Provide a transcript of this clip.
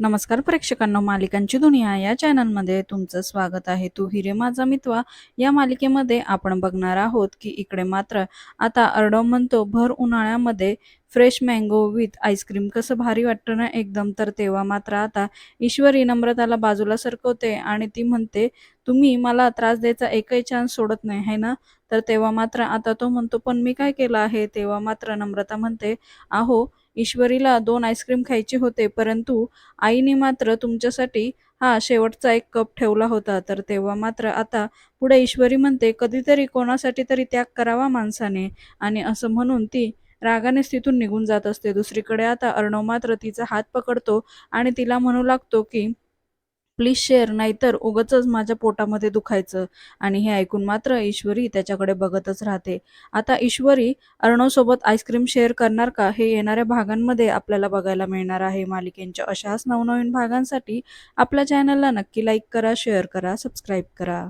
नमस्कार प्रेक्षकांनो मालिकांची दुनिया या चॅनलमध्ये तुमचं स्वागत आहे. तू हिरे माझा मितवा. या मालिकेमध्ये आपण बघणार आहोत की इकडे मात्र आता अर्डव म्हणतो भर उन्हाळ्यामध्ये फ्रेश मँगो विथ आईस्क्रीम कसं भारी वाटतं ना एकदम. तर तेव्हा मात्र आता ईश्वरी नम्रताला बाजूला सरकवते आणि ती म्हणते तुम्ही मला त्रास द्यायचा एकही चान्स सोडत नाही है ना? तर तेव्हा मात्र आता तो म्हणतो पण मी काय केलं आहे? तेव्हा मात्र नम्रता म्हणते आहो ईश्वरीला दोन आईस्क्रीम खायचे होते परंतु आईने मात्र तुमच्यासाठी हा शेवटचा एक कप ठेवला होता. तर तेव्हा मात्र आता पुढे ईश्वरी म्हणते कधीतरी कोणासाठी तरी त्याग करावा माणसाने. आणि असं म्हणून ती रागानेच तिथून निघून जात असते. दुसरीकडे आता अर्णव मात्र तिचा हात पकडतो आणि तिला म्हणू लागतो की प्लीज शेअर नाहीतर उगच माझ्या पोटामध्ये दुखायचं. आणि हे ऐकून मात्र ईश्वरी त्याच्याकडे बघतच राहते. आता ईश्वरी अर्णवसोबत आईस्क्रीम शेअर करणार का? हे येणाऱ्या भागांमध्ये आपल्याला बघायला मिळणार आहे. मालिकेंच्या अशाच नवनवीन भागांसाठी आपल्या चॅनलला नक्की लाईक करा शेअर करा सबस्क्राईब करा.